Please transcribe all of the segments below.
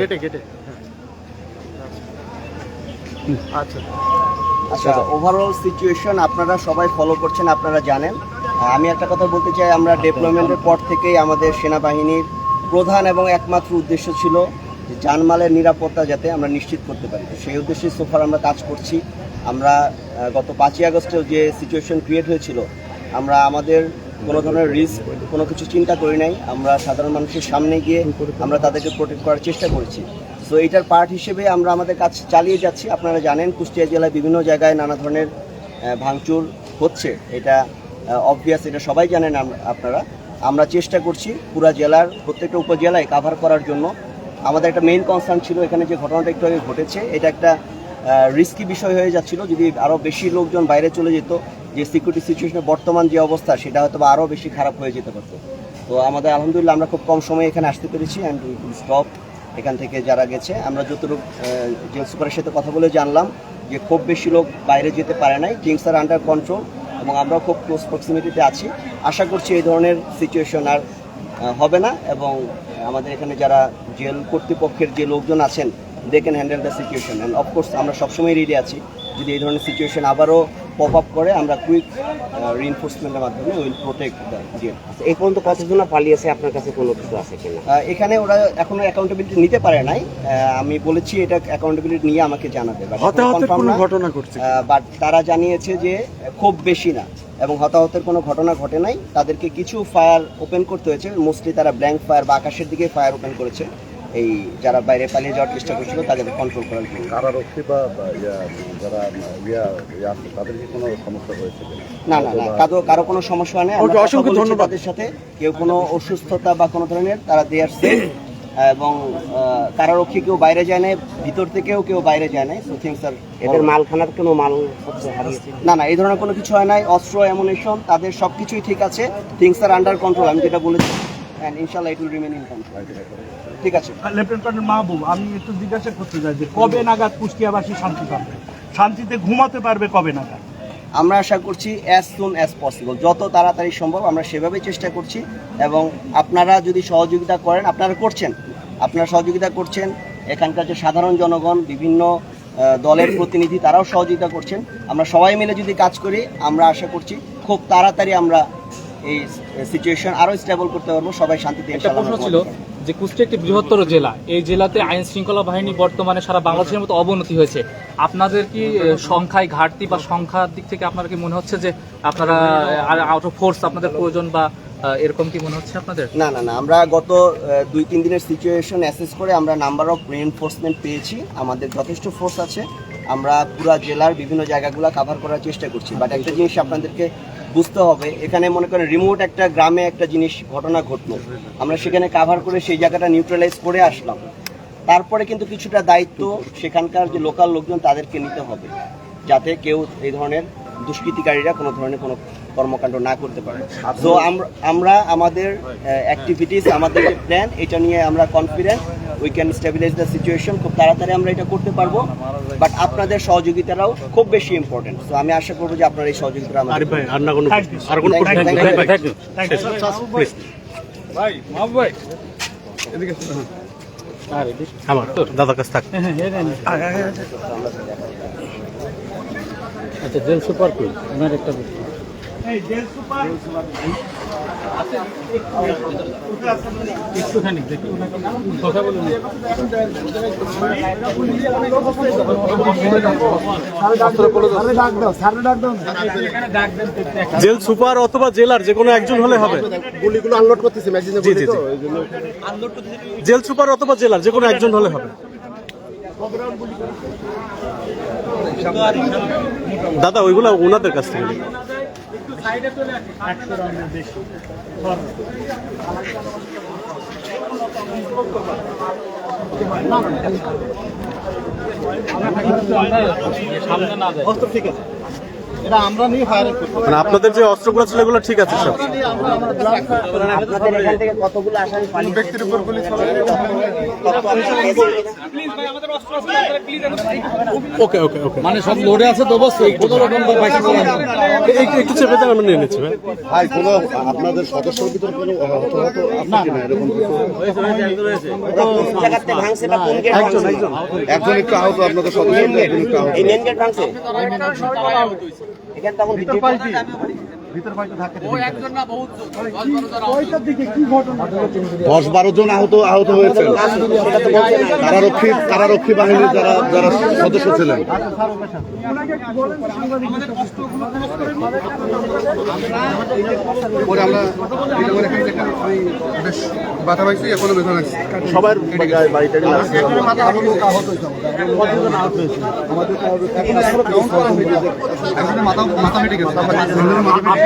কেটে কেটে আচ্ছা। আচ্ছা ওভারঅল সিচুয়েশন আপনারা সবাই ফলো করছেন আপনারা জানেন। আমি একটা কথা বলতে চাই আমরা ডেভেলপমেন্টের পর থেকেই আমাদের সেনাবাহিনীর প্রধান এবং একমাত্র উদ্দেশ্য ছিল যে জানমালের নিরাপত্তা যাতে আমরা নিশ্চিত করতে পারি। সেই উদ্দেশ্যে সোফার আমরা কাজ করছি। আমরা গত পাঁচই আগস্টেও যে সিচুয়েশন ক্রিয়েট হয়েছিল আমরা আমাদের কোনো ধরনের রিস্ক কোনো কিছু চিন্তা করি নাই। আমরা সাধারণ মানুষের সামনে গিয়ে আমরা তাদেরকে প্রোটেক্ট করার চেষ্টা করছি। সো এইটার পার্ট হিসেবে আমরা আমাদের কাজ চালিয়ে যাচ্ছি। আপনারা জানেন, কুষ্টিয়া জেলায় বিভিন্ন জায়গায় নানা ধরনের ভাঙচুর হচ্ছে। এটা অবভিয়াস এটা সবাই জানেন আপনারা। আমরা চেষ্টা করছি পুরা জেলার, প্রত্যেকটা উপজেলায় কাভার করার জন্য। আমাদের একটা মেইন কনসার্ন ছিল এখানে যে ঘটনাটা একটু আগে ঘটেছে। এটা একটা রিস্কি বিষয় হয়ে যাচ্ছিল। যদি আরও বেশি লোকজন বাইরে চলে যেত যে সিকিউরিটি সিচুয়েশনের বর্তমান যে অবস্থা, সেটা হয়তো আরও বেশি খারাপ হয়ে যেতে পারতো। তো আমাদের আলহামদুলিল্লাহ আমরা খুব কম সময়ে এখানে আসতে পেরেছি অ্যান্ড স্টপ এখান থেকে যারা গেছে। আমরা যতটুকু জেল সুপারের সাথে কথা বলে জানলাম যে খুব বেশি লোক বাইরে যেতে পারে নাই। কিংস আর আন্ডার কন্ট্রোল এবং আমরাও খুব ক্লোজ প্রক্সিমিটিতে আছি। আশা করছি এই ধরনের সিচুয়েশন আর হবে না এবং আমাদের এখানে যারা জেল কর্তৃপক্ষের যে লোকজন আছেন they can handle the situation and of course আমরা সবসময় রেডি আছি। যদি এই ধরনের সিচুয়েশন আবারও পপ আপ করে আমরা কুইক রিএনফোর্সমেন্টের মাধ্যমে উইল প্রোটেক্ট দ্য এই পর্যন্ত কতজন পালিয়েছে আপনার কাছে কোনো কিছু আছে কিনা? এখানে ওরা এখনও অ্যাকাউন্টেবিলিটি নিতে পারে নাই। আমি বলেছি এটা অ্যাকাউন্টেবিলিটি নিয়ে আমাকে জানাবে কোনো ঘটনা ঘটছে বাট তারা জানিয়েছে যে খুব বেশি না এবং হতাহতের কোনো ঘটনা ঘটে নাই। তাদেরকে কিছু ফায়ার ওপেন করতে হয়েছে। মোস্টলি তারা ব্ল্যাঙ্ক ফায়ার বা আকাশের দিকে ফায়ার ওপেন করেছে। এই যারা বাইরে পালিয়ে যাওয়ার চেষ্টা করছিল তাদের কন্ট্রোল করার জন্য। কারারক্ষী বা বা যারা তাদের কি কোনো সমস্যা হয়েছে না না না কারও কারও কোনো সমস্যা নেই। আমরা ওকে, কথা অসংখ্য ধন্যবাদ। তাদের সাথে কেউ কোনো অসুস্থতা বা কোনো ধরনের তারা দেয়ার সেফ এবং আহ, কারারক্ষী কেউ বাইরে যায় নাই ভিতর থেকেও কেউ বাইরে যায় নাই। সো থিংস আর এদের মালখানার কোনো মাল হচ্ছে হারিয়েছে না না এই ধরনের কোনো কিছু হয় নাই। অস্ত্র অ্যামুনেশন তাদের সব কিছুই ঠিক আছে। থিংস আর আন্ডার কন্ট্রোল আমি যেটা বলেছি। অ্যান্ড ইনশাল্লাহ it will remain in control ঠিক আছে। লেফটেন্যান্ট কর্নেল মাহবুব আমি একটু জিজ্ঞাসা করতে চাই যে কবে নাগাদ কুষ্টিয়াবাসী শান্তি পাবে? শান্তিতে ঘুমাতে পারবে কবে নাগাদ? আমরা আশা করছি অ্যাজ সুন অ্যাজ পসিবল যত তাড়াতাড়ি সম্ভব আমরা সেভাবেই চেষ্টা করছি এবং আপনারা যদি সহযোগিতা করেন আপনারা করছেন। আপনারা সহযোগিতা করছেন এখানকার যে সাধারণ জনগণ বিভিন্ন দলের প্রতিনিধি তারাও সহযোগিতা করছেন। আমরা সবাই মিলে যদি কাজ করি আমরা আশা করছি খুব তাড়াতাড়ি আমরা এই সিচুয়েশন আরও স্টেবল করতে পারব সবাই শান্তিতে একটা প্রশ্ন ছিল যে কুষ্টিয়া একটি বৃহত্তর জেলা এই জেলাতে আইন শৃঙ্খলা বাহিনী বর্তমানে সারা বাংলাদেশের মতো অবনতি হয়েছে। আপনাদের কি সংখ্যায় ঘাটতি বা সংখ্যার দিক থেকে আপনার কি মনে হচ্ছে যে আপনারা আউট অফ ফোর্স আপনাদের প্রয়োজন বা এরকম কি মনে হচ্ছে আপনাদের? না না না আমরা গত দুই তিন দিনের সিচুয়েশন অ্যাসেস করে আমরা নাম্বার অফ রিএনফোর্সমেন্ট পেয়েছি আমাদের যথেষ্ট ফোর্স আছে আমরা পুরো জেলার বিভিন্ন জায়গাগুলো কাভার করার চেষ্টা করছি বাট একটা জিনিস আপনাদেরকে বুঝতে হবে। এখানে মনে করেন রিমোট একটা গ্রামে একটা জিনিস ঘটনা ঘটলো। আমরা সেখানে কাভার করে সেই জায়গাটা নিউট্রালাইজ করে আসলাম। তারপরে কিন্তু কিছুটা দায়িত্ব সেখানকার যে লোকাল লোকজন তাদেরকে নিতে হবে। যাতে কেউ এই ধরনের দুষ্কৃতিকারীরা কোনো ধরনের কোনো কর্মকাণ্ড না করতে পারে। তো আমরা আমাদের অ্যাক্টিভিটিস আমাদের প্ল্যান এটা নিয়ে আমরা confident we can stabilise the situation খুব তাড়াতাড়ি আমরা এটা করতে পারব। বাট আপনাদের সহযোগিতারাও খুব বেশি ইম্পর্টেন্ট তো আমি আশা করব যে আপনার এই সহযোগিতা আমাদের আর না কোনো আর আমার দাদার কাছে থাক। আচ্ছা জেল সুপার কুইল ওনার একটা একটুখানি দেখি কথা বলুন। জেল সুপার অথবা জেলার যে কোনো একজন হলে হবে। গুলিগুলো আনলোড করতেছে জি জি জেল সুপার অথবা জেলার যে কোনো একজন হলে হবে। দাদা ওইগুলো ওনাদের কাছ থেকে। একশো রাউন্ডের বেশি। সামনে না যায় অস্ত্র ঠিক আছে। মানে আপনাদের যে অস্ত্রগুলো ছিল এগুলো ঠিক আছে সব? আপনাদের এখান থেকে কতগুলো আসামি পালিয়ে ব্যক্তির উপর গুলি ওকে ওকে ওকে মানে সব লোডে আছে তো কোনো রকম একটু একটু চেপে দেন আমরা নিয়ে নিচ্ছি ভাই। কোনো আপনাদের সদস্যের ভিতরে কোনো হতাহত আছে কিনা? এরকম একজন একজন একজন একটু আহত আপনাদের সদস্য একজন একটু আহত। এই মেন গেট ভাঙছে। এখানে তখন দশ বারো জন আহত। আহত হয়েছে। কারারক্ষী কারারক্ষী বাহিনীর যারা যারা সদস্য ছিলেন? পরে আমরা এটা করে এখান থেকে ওই বেশ বাধা পাইছি এখনও বেতন আছে সবার বাড়িতে একজনের মাথা মাথা ফেটে গেছে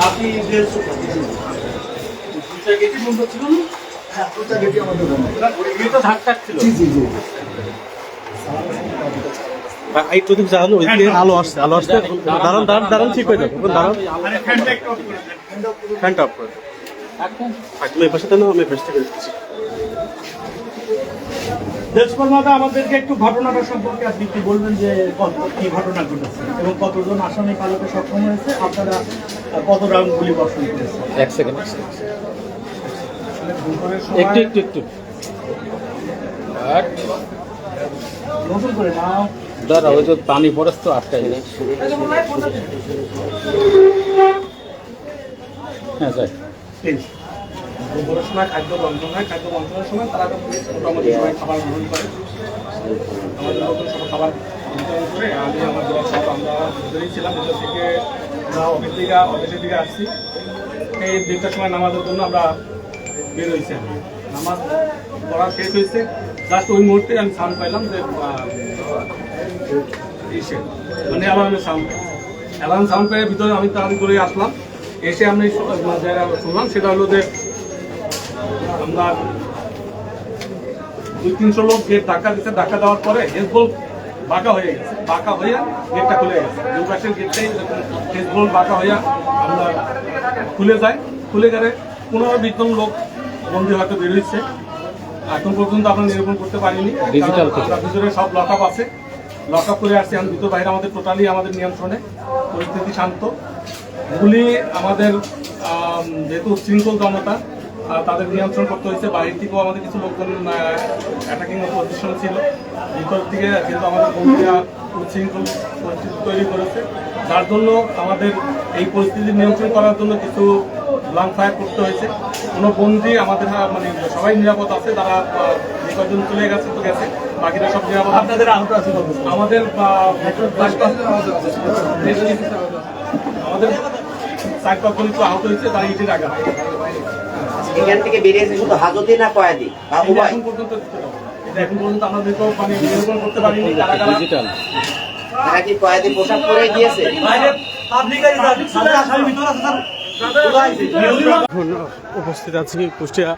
আপনি যে দুইটা গেটই বন্ধ ছিল না? হ্যাঁ দুইটা গেটই আমাদের বন্ধ গেটটা ধাক ধাক ছিল? জি জি জি। ভাই, একটু দিক জানালো ওইদিকে আলো আসছে আলো আসছে। দাঁড়ান দাঁড়ান দাঁড়ান ঠিক হয়ে যাবে। দাঁড়ান। আরে ফ্যানটা একটু অফ করে দেন। ফ্যানটা অফ করে একদম এই পাশে আমি এই পাশে দিচ্ছি দেশকর্মাদা আমাদেরকে একটু ঘটনাটা সম্পর্কে আপনি কি বলবেন যে কত কি ঘটনা ঘটেছে এবং কতজন আসামি পালাতে সক্ষম হয়েছে? আপনারা কত রাউন্ড গুলি বর্ষণ করেছে? এক সেকেন্ড একটু একটু একটু এক নতুন করে নাও। দাঁড়া ওই যে পানি পড়েছে তো আটকাই হ্যাঁ দুপুরের সময় খাদ্য হয়। খাদ্য বন্টনের সময় তারা তো মোটামুটি সবাই খাবার গ্রহণ করে। আমাদের নতুন সব খাবার বিতরণ করে। আমি আমার আমরা ছিলাম। থেকে আমরা অফিস থেকে অফিসের দিকে আসছি। এই দেড়টার সময় নামাজের জন্য আমরা বের হয়েছি আমি নামাজ পড়া শেষ হয়েছে। জাস্ট ওই মুহূর্তে আমি সাউন্ড পাইলাম যে মানে অ্যালার্মের সাউন্ড অ্যালার্ম সাউন্ড পেয়ে ভিতরে আমি তাড়াতাড়ি করে আসলাম। এসে আমি শ- শুনলাম, সেটা হলো যে, আমরা দুই তিনশো লোক গেট ধাক্কা দিচ্ছে ধাক্কা দেওয়ার পরে হেজবল বাঁকা হয়ে গেছে। বাঁকা হইয়া গেটটা খুলে গেছে। দুই পাশের গেটটাই হেজবল বাঁকা হইয়া আমরা খুলে যায় খুলে গেলে পনেরো বিশ জন লোক বন্দি হয়তো বের হচ্ছে এখন পর্যন্ত আমরা নিরূপণ করতে পারিনি। ভিতরে সব লক আপ আছে। লক আপ করে আসছি এখন ভিতর বাইরে। আমাদের টোটালি আমাদের নিয়ন্ত্রণে। পরিস্থিতি শান্ত। গুলি আমাদের যেহেতু শৃঙ্খল জনতা তাদের নিয়ন্ত্রণ করতে হয়েছে। বাইরে থেকেও আমাদের কিছু লোকজন অ্যাটাকিং পজিশন ছিল। ভিতর থেকে কিন্তু আমাদের বন্ধুরা উচ্ছৃঙ্খল পরিস্থিতি তৈরি করেছে যার জন্য আমাদের এই পরিস্থিতি নিয়ন্ত্রণ করার জন্য কিছু ব্লাঙ্ক ফায়ার করতে হয়েছে। কোনো বন্দি আমাদের মানে সবাই নিরাপদ আছে তারা কজন চলে গেছে তো গেছে বাকিরা সব নিরাপদ আপনাদের আহত আছে আমাদের আমাদের চার পাঁচজন একটু আহত হয়েছে তারা ইটের আঘাত। এখান থেকে বেরিয়েছে শুধু হাজতে না কয়াদি বা উভয়? এখন পর্যন্ত আমরা মানে নিরূপণ করতে পারিনি কারা কারা ডিজিটাল তারা কি কয়াদি পোশাক পরে গিয়েছে? এখন উপস্থিত আছি কুষ্টিয়া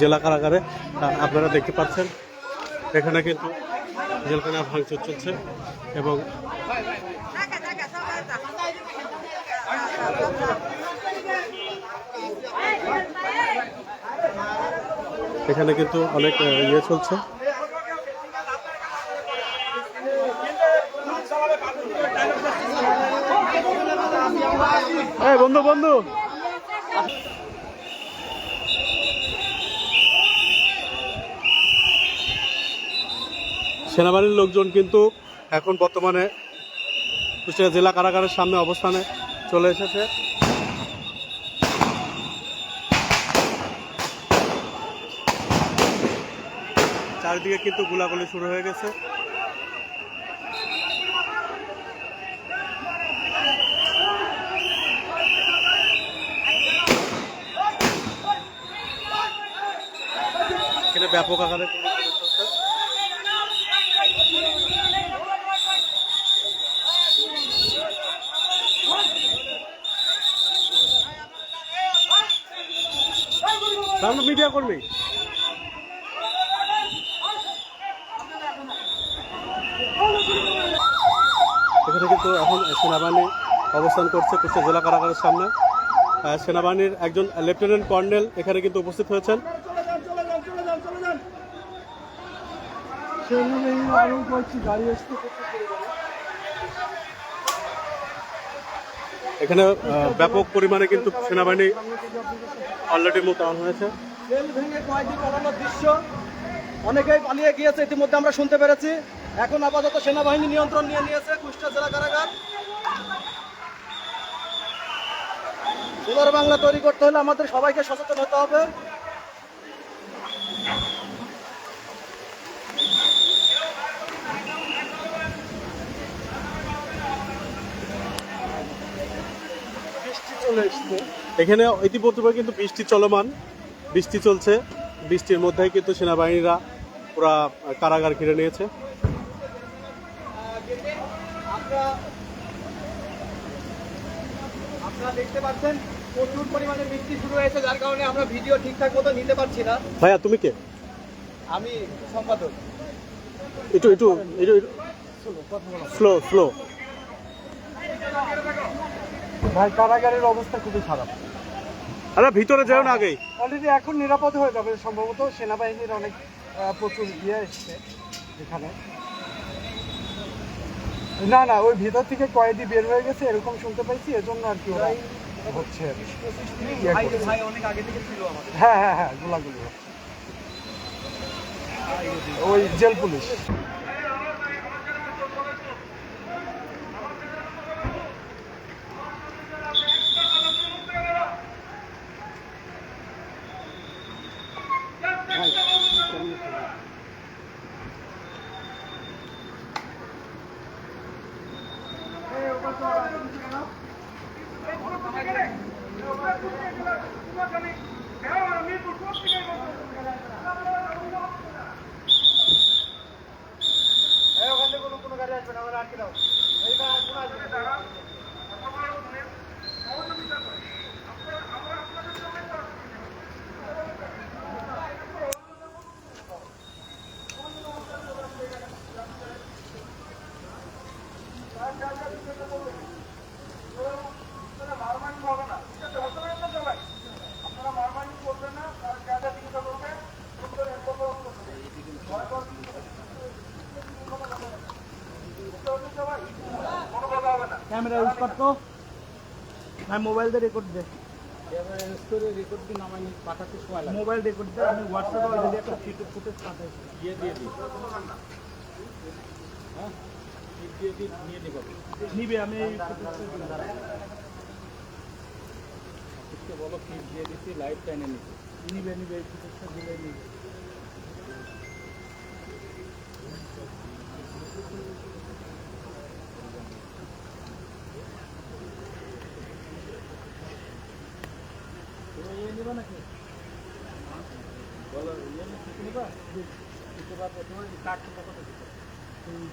জেলা কারাগারে। আপনারা দেখতে পাচ্ছেন এখানে কিন্তু জেলখানা ভাঙচুর চলছে এবং এখানে কিন্তু অনেক ইয়ে চলছে। বন্ধু বন্ধু। সেনাবাহিনীর লোকজন কিন্তু এখন বর্তমানে কুষ্টিয়া জেলা কারাগারের সামনে অবস্থানে চলে এসেছে। চারিদিকে কিন্তু গোলাগুলি শুরু হয়ে গেছে। এটা ব্যাপক আকারে মিডিয়া কর্মী। এখানে কিন্তু এখন সেনাবাহিনী অবস্থান করছে কুষ্টিয়া জেলা কারাগারের সামনে। সেনাবাহিনীর একজন লেফটেন্যান্ট কর্নেল এখানে কিন্তু উপস্থিত হয়েছেন। এখানে ব্যাপক পরিমাণে কিন্তু সেনাবাহিনী অলরেডি মোতায়েন হয়েছে। দৃশ্য অনেকেই পালিয়ে গিয়েছে, ইতিমধ্যে আমরা শুনতে পেরেছি। এখন আপাতত সেনাবাহিনী নিয়ন্ত্রণ নিয়ে নিয়েছে কুষ্টিয়া জেলা কারাগার। সোনার বাংলা তৈরি করতে হলে আমাদের সবাইকে সচেতন হতে হবে। চলে এখানে ইতিপূর্বে কিন্তু বৃষ্টি চলমান, বৃষ্টি চলছে। বৃষ্টির মধ্যেই কিন্তু সেনাবাহিনীরা পুরা কারাগার ঘিরে নিয়েছে। আপনারা দেখতে পাচ্ছেন প্রচুর পরিমাণে বৃষ্টি শুরু হয়েছে যার কারণে আমরা ভিডিও ঠিকঠাক মতো নিতে পারছি না। ভাইয়া তুমি কে? আমি সম্পাদক। একটু একটু একটু স্লো স্লো ভাই কারাগারের অবস্থা খুবই খারাপ। আরে ভিতরে যাও না আগেই অলরেডি এখন নিরাপদ হয়ে যাবে সম্ভবত সেনাবাহিনীর অনেক প্রচুর ইয়ে এসছে এখানে না না ওই ভিতর থেকে কয়েদি বের হয়ে গেছে এরকম শুনতে পাইছি এজন্য আর কি ওরা হচ্ছে ইয়ে। হ্যাঁ হ্যাঁ হ্যাঁ গোলাগুলি। হচ্ছে ওই জেল পুলিশ। ಹಾಕಿದವು ক্যামেরা ইউজ করতো মোবাইল দিয়ে রেকর্ড দে। রেকর্ড পাঠাতে মোবাইল রেকর্ড দে। আমি হোয়াটসঅ্যাপে একটা দিয়ে হ্যাঁ নিব নিবে, আমি বলো ফিট দিয়ে দিচ্ছি লাইভ টাইনে নিচ্ছি নিবে নিবে, এই ফুটেজটা দিলে নিবে।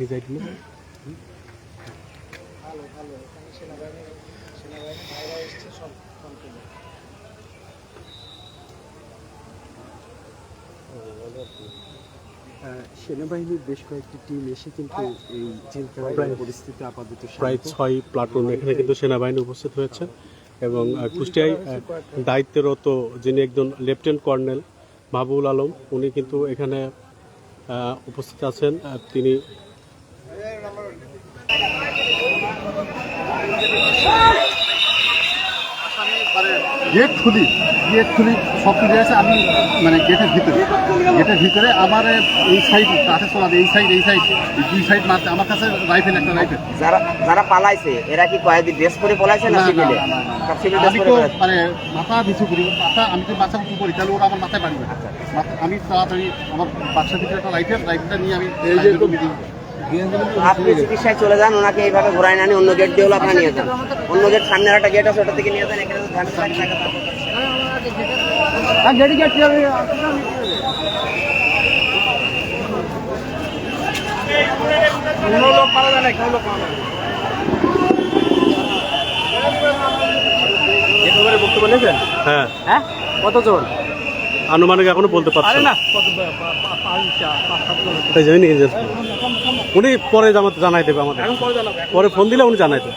নিজে আইটেম না? সেনাবাহিনীর বেশ কয়েকটি টিম এসে কিন্তু এই জেলখানার পরিস্থিতি আপাতত প্রায় ছয় প্লাটুন এখানে কিন্তু সেনাবাহিনী উপস্থিত হয়েছে এবং কুষ্টিয়ায় দায়িত্বরত যিনি একজন লেফটেন্যান্ট কর্নেল মাহবুল আলম উনি কিন্তু এখানে আহ, উপস্থিত আছেন তিনি গেট খুলি গেট খুলি সব কিছু আছে আমি মানে গেটের ভিতরে। গেটের ভিতরে আমার এই সাইড কাঠে চলা এই সাইড এই সাইড দুই সাইড মারতে আমার কাছে রাইফেল একটা রাইফেল যারা যারা পালাইছে এরা কি কয়েদি ড্রেস পরে পলাইছে না সিভিলে আমি তো মানে মাথা পিছু করি মাথা আমি তো বাচ্চা উঁচু করি তাহলে ওরা আমার মাথায় পারবে আচ্ছা। মাথা- আমি তাড়াতাড়ি আমার বাচ্চার ভিতরে একটা রাইফেল রাইফেলটা নিয়ে আমি দিই। তো আপনি চিকিৎসায় চলে যান ওনাকে এইভাবে ঘোরায় না অন্য গেট দিয়ে হলো আপনার নিয়ে যান। অন্য গেট সামনে আর একটা গেট আছে ওটা থেকে নিয়ে যান এখানে বক্তব্য নিয়েছেন? হ্যাঁ। হ্যাঁ? কতজন? আনুমানিক এখনও বলতে পারছি না। কত। উনি পরে জামাতে জানাই দেবে আমাদের। পরে ফোন দিলে উনি জানাই দেবে।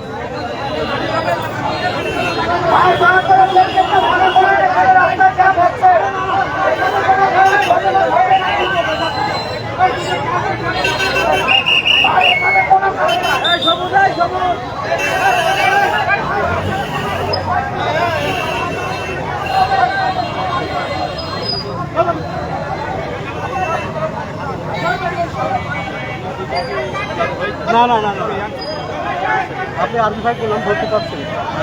না না না আপনি আরবি ভাই বললাম ধরতে পারছেন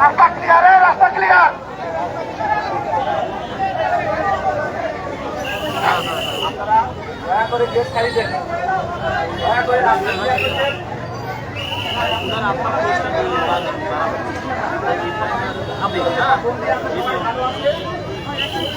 রাস্তা ক্লিয়ার রাস্তা ক্লিয়ার আপনারা দয়া করবেন আপনারা চেষ্টা করবেন আপনি হ্যাঁ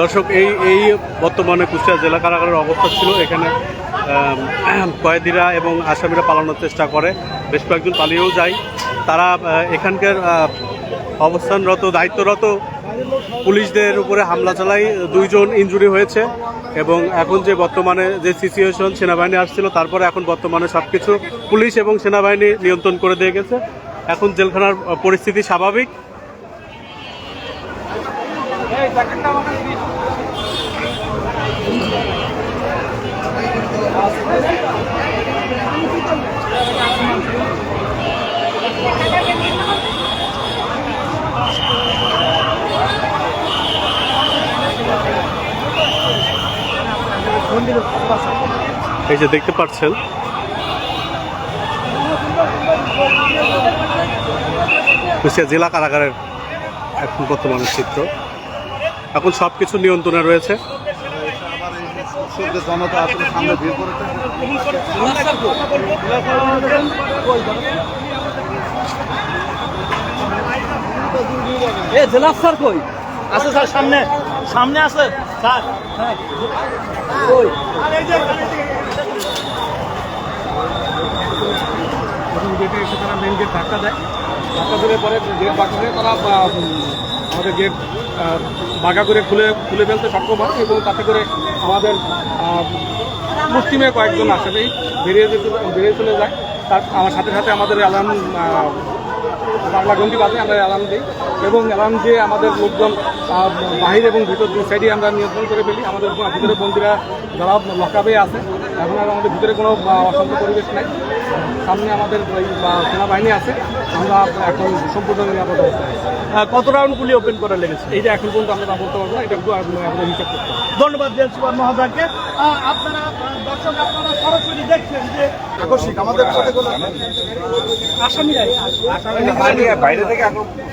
দর্শক, এই এই বর্তমানে কুষ্টিয়া জেলা কারাগারের অবস্থা ছিল। এখানে কয়েদিরা এবং আসামিরা পালানোর চেষ্টা করে। বেশ কয়েকজন পালিয়েও যায়। তারা এখানকার অবস্থানরত, দায়িত্বরত পুলিশদের উপরে হামলা চালায় দুইজন ইনজুরি হয়েছে এবং এখন যে বর্তমানে যে সিচুয়েশন সেনাবাহিনী আসছিল, তারপরে এখন বর্তমানে সব কিছু পুলিশ এবং সেনাবাহিনী নিয়ন্ত্রণ করে দিয়ে গেছে। এখন জেলখানার পরিস্থিতি স্বাভাবিক। এই যে দেখতে পাচ্ছেন। কুষ্টিয়া জেলা কারাগারের এখন বর্তমানের চিত্র। এখন সব কিছু নিয়ন্ত্রণে রয়েছে। জেলা স্যার আছে স্যার, সামনে। আছে। স্যার গেটে এসে তারা মেন গেট ধাক্কা দেয়। ধাক্কা দিলে পরে গেট বাঁকা হয়ে তারা আমাদের গেট বাঁকা করে খুলে খুলে ফেলতে সক্ষম হয় এবং তাতে করে আমাদের মুষ্টিমে কয়েকজন আসেই বেরিয়ে যেতে, বেরিয়ে চলে যায়। তার, আমার সাথে সাথে আমাদের অ্যালার্ম বাংলা গন্ডি বাজে, আমরা অ্যালার্ম দিই। এবং অ্যালার্ম দিয়ে আমাদের লোকজন বাহির এবং ভিতর দু সাইডে আমরা নিয়ন্ত্রণ করে ফেলি। আমাদের ভিতরে বন্দীরা যারা লকাবে আছে এখন আর আমাদের ভিতরে কোনো অশান্ত পরিবেশ নাই। সামনে আমাদের ওই সেনাবাহিনী আছে। আমরা এখন সম্পূর্ণ নিরাপদ অবস্থায় কত রাউন্ড গুলি ওপেন করা লেগেছে এই যে এখন পর্যন্ত আমরা তা বলতে পারব না এটা আমাদের হিসাব করতে হবে ধন্যবাদ জেল সুপার মহোদয়কে আপনারা দর্শক আপনারা সরাসরি দেখছেন যে আকস্মিক আমাদের সাথে কোনো আসামিরাই বাইরে থেকে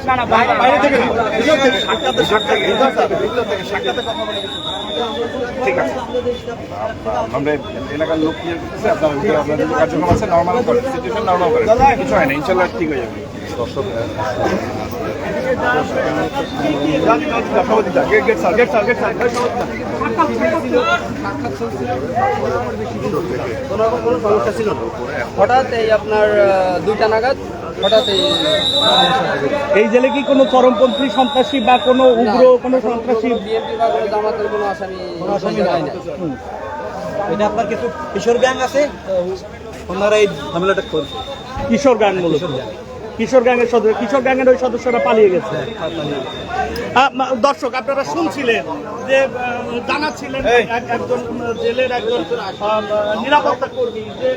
না না বাইরে বাইরে থেকে ঠিক আছে আমরা এলাকার লোক নিয়ে আপনার আপনাদের কার্যক্রম আছে নর্মাল করেন সিচুয়েশন নর্মাল করেন কিছু হয় না ইনশাল্লাহ ঠিক হয়ে যাবে হঠাৎ এই আপনার দুইটা নাগাদ হঠাৎ এই এই জেলে কি কোনো চরমপন্থী সন্ত্রাসী বা কোনো উগ্র কোনো সন্ত্রাসী? বিএনপি বা কোনো জামাতের কোনো আসামি আসামি হয় এটা আপনার কিছু কিশোর গ্যাং আছে? ওনারা এই ঝামেলাটা করছে। কিশোর গ্যাং মূলত। কিশোর গ্যাংয়ের সদস্য কিশোর গ্যাংয়ের ওই সদস্যরা পালিয়ে গেছে। দর্শক আপনারা শুনছিলেন যে জানাচ্ছিলেন এক- একজন জেলের একজন নিরাপত্তা কর্মী যে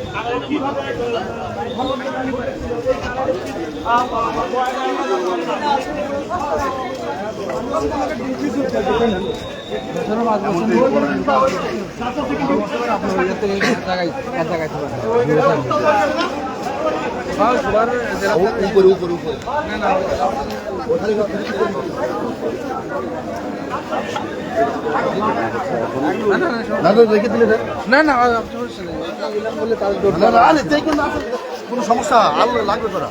আহ, কীভাবে না না আরে দেখুন না কোনো সমস্যা আলো লাগবে তোরা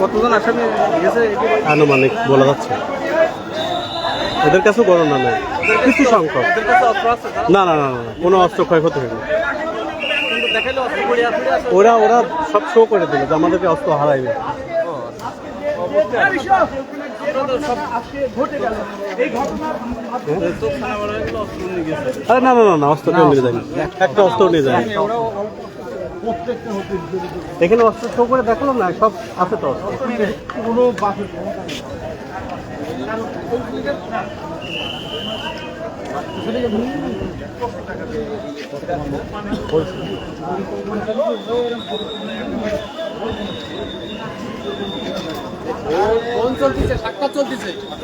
কতজন আসামি গেছে? আনুমানিক বলা যাচ্ছে। ওদের কাছেও গণনা নেই। কিছু সংখ্যক না না না না না, কোনো অস্ত্র ক্ষয়ক্ষতি হয়নি। ওরা ওরা সব শো করে দিল যে আমাদেরকে অস্ত্র হারাইবে। আরে না না না না অস্ত্র কেউ নিয়ে যায়নি। একটা অস্ত্র নিয়ে যায়নি। এখানে অস্ত্র শো করে দেখাল না সব আছে তো। অস্ত্র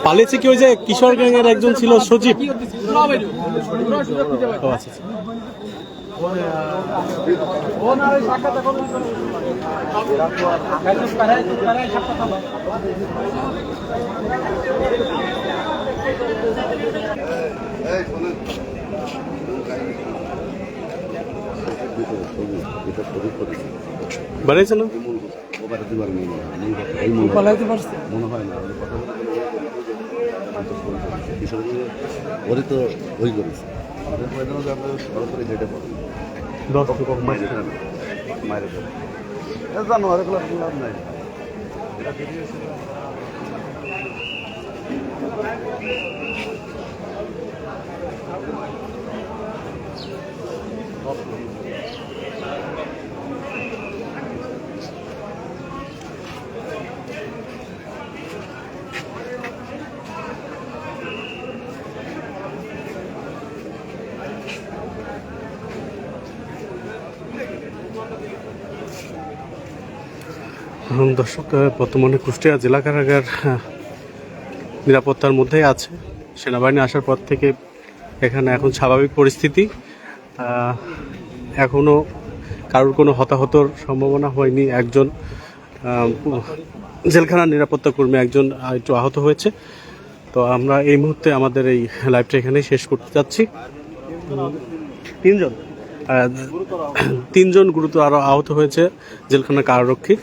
পালিয়েছে কি ওই যে কিশোর গ্যাং এর একজন ছিল আচ্ছা। বানিয়েছে না পালাইতে পারছে। মনে হয় না ওরে তো ওই করেছে। আমাদের ময়দানে যে আমরা সরাসরি হেঁটে পড়ি দশ মাইরে মাইরে জানো আর লাভ নাই। দর্শক বর্তমানে কুষ্টিয়া জেলা কারাগার নিরাপত্তার মধ্যেই আছে। সেনাবাহিনী আসার পর থেকে এখানে এখন স্বাভাবিক পরিস্থিতি। আহ, এখনও কারোর কোনো হতাহতর সম্ভাবনা হয়নি। একজন জেলখানার নিরাপত্তা কর্মী একজন একটু আহত হয়েছে। তো আমরা এই মুহূর্তে আমাদের এই লাইভটা এখানেই শেষ করতে উম, তিনজন তিনজন গুরুতর আরও আহত হয়েছে জেলখানা কারারক্ষী।